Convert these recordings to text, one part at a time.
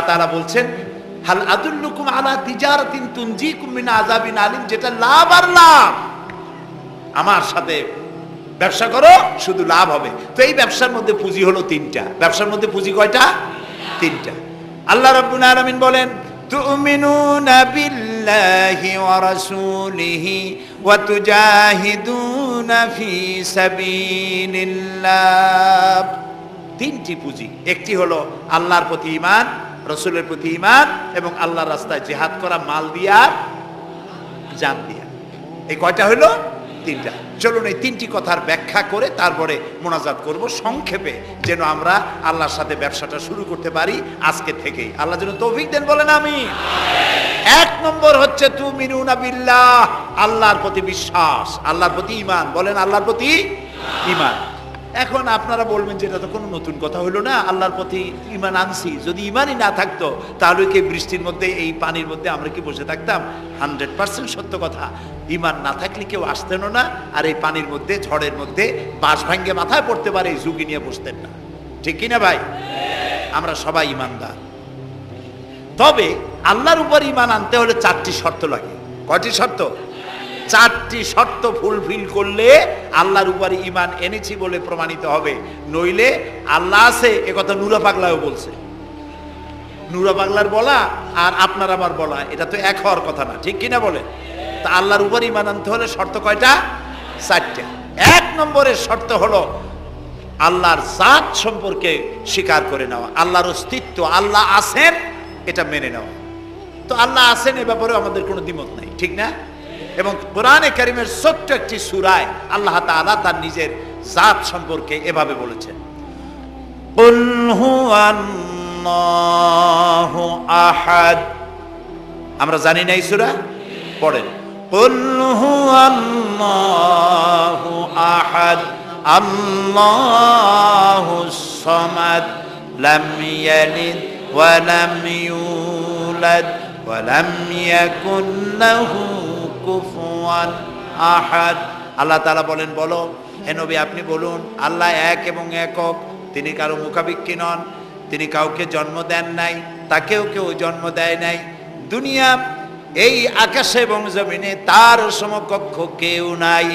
তাআলা বলছেন, হাল আদুল্লুকুম আলা আলিম যেটা লাভ আর লাভ। আমার সাথে ব্যবসা করো, শুধু লাভ হবে। তো এই ব্যবসার মধ্যে পুঁজি হলো তিনটা। ব্যবসার মধ্যে পুঁজি কয়টা? তিনটা। আল্লাহ রাব্বুল আলামিন বলেন, তুমিনুনা বিল্লাহি ওয়া রাসূলিহি ওয়া তুজাহিদুনা ফি সাবিলিল্লাহ তিনটি পুঁজি। একটি হলো আল্লাহর প্রতি ঈমান রসুলের প্রতি ইমান এবং আল্লাহর রাস্তায় জিহাদ করা, মাল দিয়া, জান দিয়া। এই কয়টা হলো তিনটা। চলুন এই তিনটি কথার ব্যাখ্যা করে তারপরে মোনাজাত করব। সংক্ষেপে যেন আমরা আল্লাহর সাথে ব্যবসাটা শুরু করতে পারি আজকে থেকেই। আল্লাহ যেন তৌফিক দেন, বলেন আমি এক নম্বর হচ্ছে তু মিনুনা বিল্লাহ, আল্লাহর প্রতি বিশ্বাস, আল্লাহর প্রতি ইমান বলেন, আল্লাহর প্রতি ঈমান। এখন আপনারা বলবেন যে এটা তো কোনো নতুন কথা হলো না, আল্লাহর প্রতি ইমান আনছি। যদি ইমানই না থাকতো, তাহলে কি বৃষ্টির মধ্যে, এই পানির মধ্যে আমরা কি বসে থাকতাম? হান্ড্রেড পার্সেন্ট সত্য কথা। ইমান না থাকলে কেউ আসতেনও না, আর এই পানির মধ্যে, ঝড়ের মধ্যে, বাঁশ ভাঙ্গে মাথায় পড়তে পারে, এই ঝুঁকি নিয়ে বসতেন না। ঠিক কিনা ভাই? আমরা সবাই ইমানদার তবে আল্লাহর উপর ইমান আনতে হলে চারটি শর্ত লাগে। কয়টি শর্ত? চারটি শর্ত ফুলফিল করলে আল্লাহর উপরে ইমান এনেছি বলে প্রমাণিত হবে। নইলে আল্লাহ আছে, এ কথা নুরা পাগলাও বলছে। নুরা পাগলার বলা আর আপনার আমার বলা, এটা তো এক হওয়ার কথা না, ঠিক কিনা বলে তা আল্লাহর উপর ইমান আনতে হলে শর্ত কয়টা? চারটে। এক নম্বরের শর্ত হলো আল্লাহর জাত সম্পর্কে স্বীকার করে নেওয়া, আল্লাহর অস্তিত্ব, আল্লাহ আছেন, এটা মেনে নেওয়া। তো আল্লাহ আছেন এ ব্যাপারে আমাদের কোনো দ্বিমত নাই, ঠিক না? এবং কোরআনে করিমের ছোট্ট একটি সুরায় আল্লাহ তালা তার নিজের জাত সম্পর্কে এভাবে বলেছেন। আহাদ। আমরা জানি না এই সুরা? পড়েন। আহাদ, আল্লাহু সমাদ কুফুয়ান আহাদ। আল্লাহ তাআলা বলেন, বলো, হে নবী, আপনি বলুন, আল্লাহ এক এবং একক। তিনি কারও মুখাবিক্ষি নন, তিনি কাউকে জন্ম দেন নাই, তাকেও কেউ জন্ম দেয় নাই। দুনিয়া, এই আকাশে এবং জমিনে তার সমকক্ষ কেউ নাই।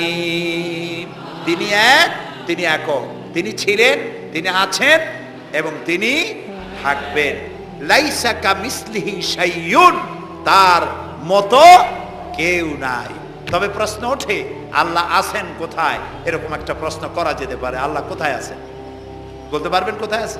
তিনি এক, তিনি একক। তিনি ছিলেন, তিনি আছেন এবং তিনি থাকবেন। লাইসা কা মিসলিহি শাইয়ুন তার মতো কেউ নাই। তবে প্রশ্ন ওঠে, আল্লাহ আছেন কোথায়? এরকম একটা প্রশ্ন করা যেতে পারে। আল্লাহ কোথায় আছেন? বলতে পারবেন কোথায় আছে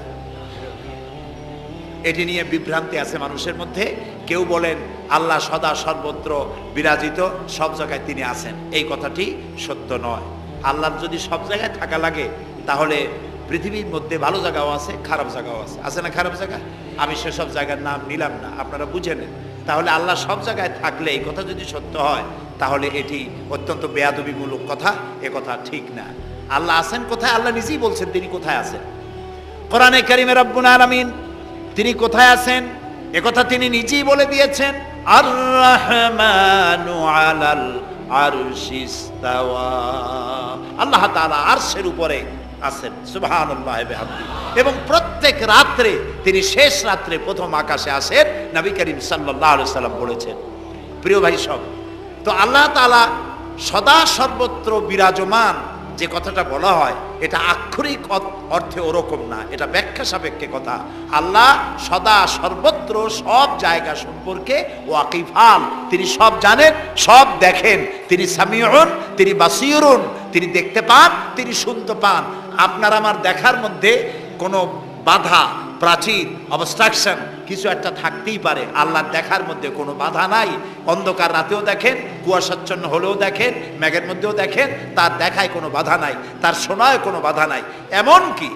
এটি নিয়ে বিভ্রান্তি আছে মানুষের মধ্যে। কেউ বলেন, আল্লাহ সদা সর্বত্র বিরাজিত, সব জায়গায় তিনি আছেন। এই কথাটি সত্য নয়। আল্লাহর যদি সব জায়গায় থাকা লাগে, তাহলে পৃথিবীর মধ্যে ভালো জায়গাও আছে, খারাপ জায়গাও আছে। আছে না খারাপ জায়গা? আমি সেসব জায়গার নাম নিলাম না। আপনারা বুঝে নেন। তাহলে আল্লাহ সব জায়গায় থাকলে এই কথা যদি সত্য হয়, তাহলে এটি অত্যন্ত বেয়াদবিমূলক কথা, এ কথা ঠিক না। আল্লাহ আছেন কোথায়? আল্লাহ নিজেই বলছেন তিনি কোথায় আছেন। কোরআনে কারিমে রব্বুল আলামিন তিনি কোথায় আছেন? একথা তিনি নিজেই বলে দিয়েছেন আর রহমানু আলাল আরশিস্তাওয়া আল্লাহ তাআলা আরশের উপরে আছেন। সুবহানাল্লাহ এবং প্রত্যেক রাত্রে তিনি শেষ রাত্রে প্রথম আকাশে আসেন, নবী করিম আলাইহি সাল্লাম বলেছেন। প্রিয় ভাই সব, তো আল্লাহ তাআলা সদা সর্বত্র বিরাজমান, যে কথাটা বলা হয়, এটা আক্ষরিক অর্থে ওরকম না, এটা ব্যাখ্যা সাপেক্ষে কথা। আল্লাহ সদা সর্বত্র সব জায়গা সম্পর্কে ওয়াকিফাল। তিনি সব জানেন, সব দেখেন। তিনি সামিউন, তিনি বাসিরুন, তিনি দেখতে পান, তিনি শুনতে পান। আপনার আমার দেখার মধ্যে কোনো বাধা, প্রাচীর অবস্ট্রাকশন কিছু একটা থাকতেই পারে। আল্লাহর দেখার মধ্যে কোনো বাধা নাই। অন্ধকার রাতেও দেখেন, কুয়াশাচ্ছন্ন হলেও দেখেন, মেঘের মধ্যেও দেখেন, তার দেখায় কোনো বাধা নাই, তার শোনায় কোনো বাধা নাই। এমন কি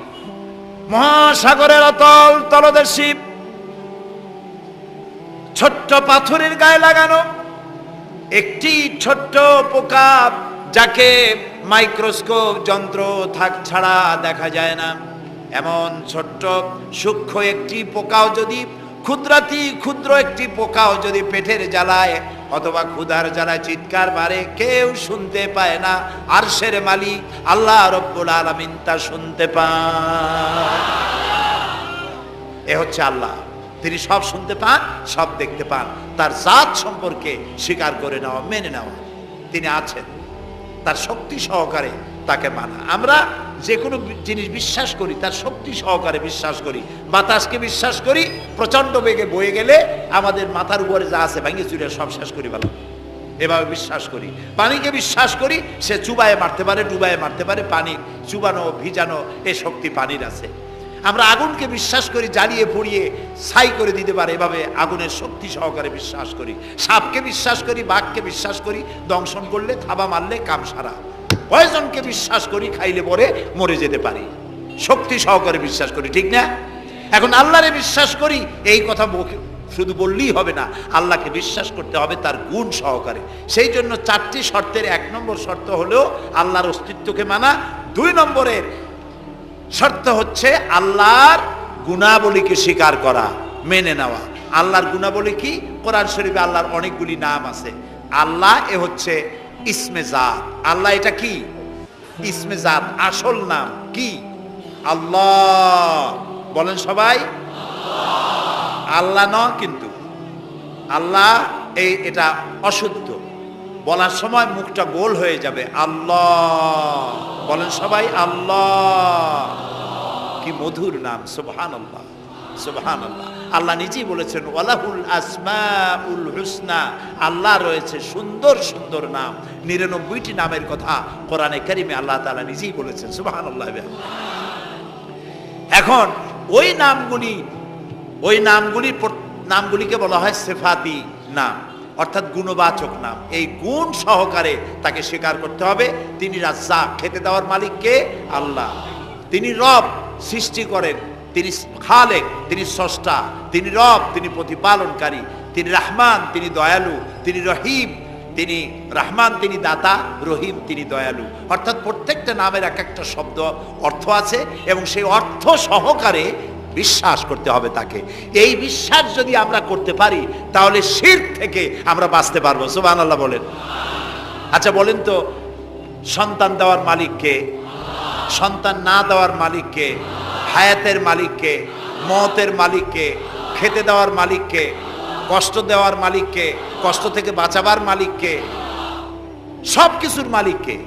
মহাসাগরের অতল তলদেশী ছোট্ট পাথরের গায়ে লাগানো, একটি ছোট্ট পোকা যাকে মাইক্রোস্কোপ যন্ত্র থাক ছাড়া দেখা যায় না। এমন ছোট্ট সূক্ষ্ম একটি পোকাও যদি, ক্ষুদ্রাতি ক্ষুদ্র একটি পোকাও যদি পেটের জ্বালায় অথবা ক্ষুধার জ্বালায় চিৎকার বাড়ে কেউ শুনতে পায় না। আরশের মালিক আল্লাহ রব্বুল আলামিন তা শুনতে পায় এ হচ্ছে আল্লাহ। তিনি সব শুনতে পান, সব দেখতে পান। তার জাত সম্পর্কে স্বীকার করে নেওয়া, মেনে নেওয়া। তিনি আছেন। তার শক্তি সহকারে তাকে মানা। আমরা যে কোনো জিনিস বিশ্বাস করি, তার শক্তি সহকারে বিশ্বাস করি, বাতাসকে বিশ্বাস করি, প্রচণ্ড বেগে বয়ে গেলে আমাদের মাথার উপরে যা আছে ভাঙিয়ে চুরে সব শেষ করি ভালো। এভাবে বিশ্বাস করি। পানিকে বিশ্বাস করি, সে চুবায়ে মারতে পারে, ডুবায়ে মারতে পারে, পানি চুবানো, ভিজানো, এ শক্তি পানির আছে। আমরা আগুনকে বিশ্বাস করি, জ্বালিয়ে পুড়িয়ে ছাই করে দিতে পারে। এভাবে আগুনের শক্তি সহকারে বিশ্বাস করি। সাপকে বিশ্বাস করি, বাঘকে বিশ্বাস করি, দংশন করলে, থাবা মারলে কাম সারা পয়জনকে বিশ্বাস করি, খাইলে পরে মরে যেতে পারি। শক্তি সহকারে বিশ্বাস করি, ঠিক না? এখন আল্লাহরে বিশ্বাস করি, এই কথা শুধু বললেই হবে না, আল্লাহকে বিশ্বাস করতে হবে তার গুণ সহকারে। সেই জন্য চারটি শর্তের এক নম্বর শর্ত হলো, আল্লাহর অস্তিত্বকে মানা। দুই নম্বরের শর্ত হচ্ছে আল্লাহর গুণাবলীকে স্বীকার করা, মেনে নেওয়া। আল্লাহর গুণাবলী কি? কোরআন শরীফে আল্লাহর অনেকগুলি নাম আছে। আল্লাহ এ হচ্ছে ইসমে জাত। আল্লাহ এটা কি? ইসমে জাত, আসল নাম কি? আল্লাহ। বলেন সবাই, আল্লাহ। ন কিন্তু। আল্লাহ এই এটা অশুদ্ধ। বলার সময় মুখটা গোল হয়ে যাবে। আল্লাহ। বলেন সবাই আল্লাহ। কি মধুর নাম সুবহান আল্লাহ সুবহান আল্লাহ আল্লাহ নিজেই বলেছেন, ওয়ালাহুল আসমাউল হুসনা। আল্লাহ রয়েছে সুন্দর সুন্দর নাম। নিরানব্বইটি নামের কথা কোরআনে কারিমে আল্লাহ তাআলা নিজেই বলেছেন সুবহান আল্লাহ এখন ওই নামগুলি ওই নামগুলি নামগুলিকে বলা হয় সেফাতি নাম। অর্থাৎ গুণবাচক নাম। এই গুণ সহকারে তাকে স্বীকার করতে হবে। তিনি রাজ্জাক। খেতে দেওয়ার মালিক কে? আল্লাহ। তিনি রব সৃষ্টি করেন। তিনি খালেক, তিনি স্রষ্টা। তিনি রব, তিনি প্রতিপালনকারী। তিনি রাহমান, তিনি দয়ালু। তিনি রহিম। তিনি রহমান, তিনি দাতা। রহিম, তিনি দয়ালু। অর্থাৎ প্রত্যেকটা নামের এক একটা শব্দ অর্থ আছে এবং সেই অর্থ সহকারে বিশ্বাস করতে হবে তাকে। এই বিশ্বাস যদি আমরা করতে পারি, তাহলে শির থেকে আমরা বাঁচতে পারব। সুবাহ আল্লাহ বলেন। আচ্ছা বলেন তো, সন্তান দেওয়ার মালিককে সন্তান না দেওয়ার মালিককে হায়াতের মালিককে মতের মালিককে খেতে দেওয়ার মালিককে কষ্ট দেওয়ার মালিককে কষ্ট থেকে বাঁচাবার মালিককে সব কিছুর মালিককে